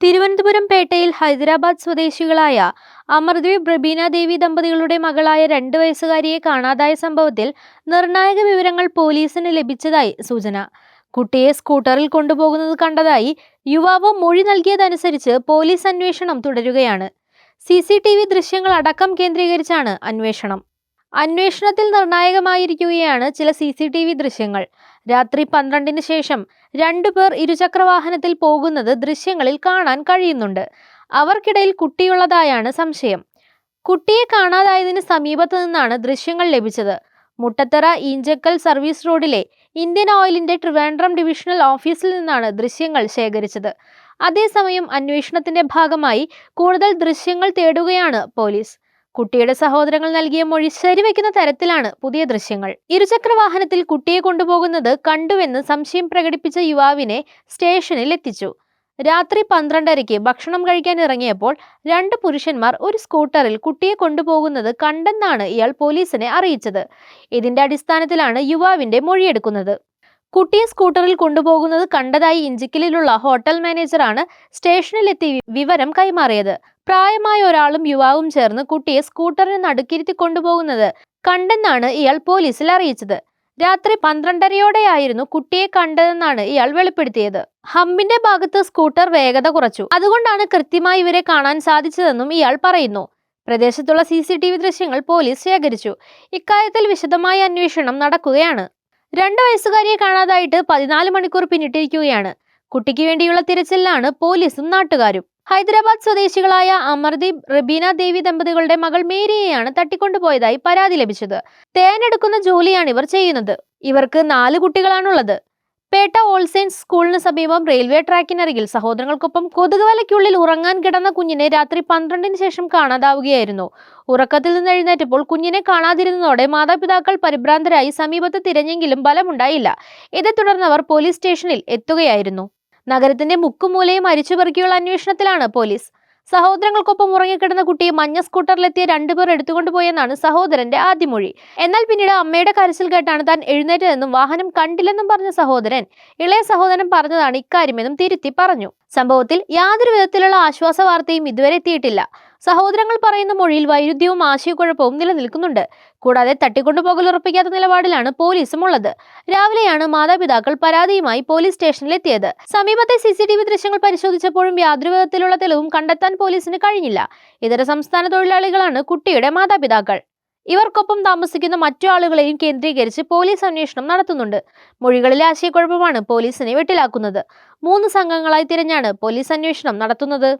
തിരുവനന്തപുരം പേട്ടയിൽ ഹൈദരാബാദ് സ്വദേശികളായ അമർദ്വീപ് ബ്രബീന ദേവി ദമ്പതികളുടെ മകളായ രണ്ട് വയസ്സുകാരിയെ കാണാതായ സംഭവത്തിൽ നിർണായക വിവരങ്ങൾ പോലീസിന് ലഭിച്ചതായി സൂചന. കുട്ടിയെ സ്കൂട്ടറിൽ കൊണ്ടുപോകുന്നത് കണ്ടതായി യുവാവ് മൊഴി നൽകിയതനുസരിച്ച് പോലീസ് അന്വേഷണം തുടരുകയാണ്. സി സി ടി വി ദൃശ്യങ്ങൾ അടക്കം കേന്ദ്രീകരിച്ചാണ് അന്വേഷണം. അന്വേഷണത്തിൽ നിർണായകമായിരിക്കുകയാണ് ചില സി സി ടി വി ദൃശ്യങ്ങൾ. രാത്രി പന്ത്രണ്ടിന് ശേഷം രണ്ടുപേർ ഇരുചക്രവാഹനത്തിൽ പോകുന്നത് ദൃശ്യങ്ങളിൽ കാണാൻ കഴിയുന്നുണ്ട്. അവർക്കിടയിൽ കുട്ടിയുള്ളതായാണ് സംശയം. കുട്ടിയെ കാണാതായതിന് സമീപത്ത് നിന്നാണ് ദൃശ്യങ്ങൾ ലഭിച്ചത്. മുട്ടത്തറ ഈഞ്ചക്കൽ സർവീസ് റോഡിലെ ഇന്ത്യൻ ഓയിലിന്റെ ട്രിവാൻഡ്രം ഡിവിഷണൽ ഓഫീസിൽ നിന്നാണ് ദൃശ്യങ്ങൾ ശേഖരിച്ചത്. അതേസമയം അന്വേഷണത്തിന്റെ ഭാഗമായി കൂടുതൽ ദൃശ്യങ്ങൾ തേടുകയാണ് പോലീസ്. കുട്ടിയുടെ സഹോദരങ്ങൾ നൽകിയ മൊഴി ശരിവെക്കുന്ന തരത്തിലാണ് പുതിയ ദൃശ്യങ്ങൾ. ഇരുചക്ര വാഹനത്തിൽ കുട്ടിയെ കൊണ്ടുപോകുന്നത് കണ്ടുവെന്ന് സംശയം പ്രകടിപ്പിച്ച യുവാവിനെ സ്റ്റേഷനിൽ എത്തിച്ചു. രാത്രി പന്ത്രണ്ടരയ്ക്ക് ഭക്ഷണം കഴിക്കാൻ ഇറങ്ങിയപ്പോൾ രണ്ട് പുരുഷന്മാർ ഒരു സ്കൂട്ടറിൽ കുട്ടിയെ കൊണ്ടുപോകുന്നത് കണ്ടെന്നാണ് ഇയാൾ പോലീസിനെ അറിയിച്ചത്. ഇതിന്റെ അടിസ്ഥാനത്തിലാണ് യുവാവിന്റെ മൊഴിയെടുക്കുന്നത്. കുട്ടിയെ സ്കൂട്ടറിൽ കൊണ്ടുപോകുന്നത് കണ്ടതായി ഇഞ്ചിക്കലിലുള്ള ഹോട്ടൽ മാനേജറാണ് സ്റ്റേഷനിലെത്തി വിവരം കൈമാറിയത്. പ്രായമായ ഒരാളും യുവാവും ചേർന്ന് കുട്ടിയെ സ്കൂട്ടറിന് നടുക്കിരുത്തി കൊണ്ടുപോകുന്നത് കണ്ടെന്നാണ് ഇയാൾ പോലീസിൽ അറിയിച്ചത്. രാത്രി പന്ത്രണ്ടരയോടെയായിരുന്നു കുട്ടിയെ കണ്ടതെന്നാണ് ഇയാൾ വെളിപ്പെടുത്തിയത്. ഹമ്പിന്റെ ഭാഗത്ത് സ്കൂട്ടർ വേഗത കുറച്ചു. അതുകൊണ്ടാണ് കൃത്യമായി ഇവരെ കാണാൻ സാധിച്ചതെന്നും ഇയാൾ പറയുന്നു. പ്രദേശത്തുള്ള സി സി ടി വി ദൃശ്യങ്ങൾ പോലീസ് ശേഖരിച്ചു. ഇക്കാര്യത്തിൽ വിശദമായ അന്വേഷണം നടക്കുകയാണ്. രണ്ട് വയസ്സുകാരിയെ കാണാതായിട്ട് പതിനാല് മണിക്കൂർ പിന്നിട്ടിരിക്കുകയാണ്. കുട്ടിക്ക് വേണ്ടിയുള്ള തിരച്ചിലാണ് പോലീസും നാട്ടുകാരും. ഹൈദരാബാദ് സ്വദേശികളായ അമർദീപ് റബീന ദേവി ദമ്പതികളുടെ മകൾ മേരിയെയാണ് തട്ടിക്കൊണ്ടുപോയതായി പരാതി ലഭിച്ചത്. തേനെടുക്കുന്ന ജോലിയാണ് ഇവർ ചെയ്യുന്നത്. ഇവർക്ക് നാല് കുട്ടികളാണുള്ളത്. പേട്ട ഓൾ സെയിൻസ് സ്കൂളിന് സമീപം റെയിൽവേ ട്രാക്കിനരികിൽ സഹോദരങ്ങൾക്കൊപ്പം കൊതുകുവലയ്ക്കുള്ളിൽ ഉറങ്ങാൻ കിടന്ന കുഞ്ഞിനെ രാത്രി പന്ത്രണ്ടിന് ശേഷം കാണാതാവുകയായിരുന്നു. ഉറക്കത്തിൽ നിന്ന് എഴുന്നേറ്റപ്പോൾ കുഞ്ഞിനെ കാണാതിരുന്നതോടെ മാതാപിതാക്കൾ പരിഭ്രാന്തരായി സമീപത്ത് തിരഞ്ഞെങ്കിലും ഫലമുണ്ടായില്ല ഇതേ തുടർന്ന് അവർ പോലീസ് സ്റ്റേഷനിൽ എത്തുകയായിരുന്നു. നഗരത്തിന്റെ മുക്കുമൂലയും അരിച്ചുപെറുക്കിയുള്ള അന്വേഷണത്തിലാണ് പോലീസ്. സഹോദരങ്ങൾക്കൊപ്പം ഉറങ്ങിക്കിടന്ന കുട്ടിയെ മഞ്ഞ സ്കൂട്ടറിലെത്തിയ രണ്ടുപേർ എടുത്തുകൊണ്ടുപോയെന്നാണ് സഹോദരന്റെ ആദ്യമൊഴി എന്നാൽ പിന്നീട് അമ്മയുടെ കരച്ചിൽ കേട്ടാണ് താൻ എഴുന്നേറ്റതെന്നും വാഹനം കണ്ടില്ലെന്നും പറഞ്ഞ സഹോദരൻ ഇളയ സഹോദരൻ പറഞ്ഞതാണ് ഇക്കാര്യമെന്നും തിരുത്തി പറഞ്ഞു. സംഭവത്തിൽ യാതൊരു വിധത്തിലുള്ള ആശ്വാസ വാർത്തയും ഇതുവരെ എത്തിയിട്ടില്ല. സഹോദരങ്ങൾ പറയുന്ന മൊഴിയിൽ വൈരുദ്ധ്യവും ആശയക്കുഴപ്പവും നിലനിൽക്കുന്നുണ്ട്. കൂടാതെ തട്ടിക്കൊണ്ടുപോകൽ ഉറപ്പിക്കാത്ത നിലപാടിലാണ് പോലീസും ഉള്ളത്. രാവിലെയാണ് മാതാപിതാക്കൾ പരാതിയുമായി പോലീസ് സ്റ്റേഷനിലെത്തിയത്. സമീപത്തെ സി സി ടി വി ദൃശ്യങ്ങൾ പരിശോധിച്ചപ്പോഴും യാതൊരു വിധത്തിലുള്ള തെളിവും കണ്ടെത്താൻ പോലീസിന് കഴിഞ്ഞില്ല. ഇതര സംസ്ഥാന തൊഴിലാളികളാണ് കുട്ടിയുടെ മാതാപിതാക്കൾ. ഇവർക്കൊപ്പം താമസിക്കുന്ന മറ്റു ആളുകളെയും കേന്ദ്രീകരിച്ച് പോലീസ് അന്വേഷണം നടത്തുന്നുണ്ട്. മൊഴികളിലെ ആശയക്കുഴപ്പമാണ് പോലീസിനെ വെട്ടിലാക്കുന്നത്. മൂന്ന് സംഘങ്ങളായി തിരഞ്ഞാണ് പോലീസ് അന്വേഷണം നടത്തുന്നത്.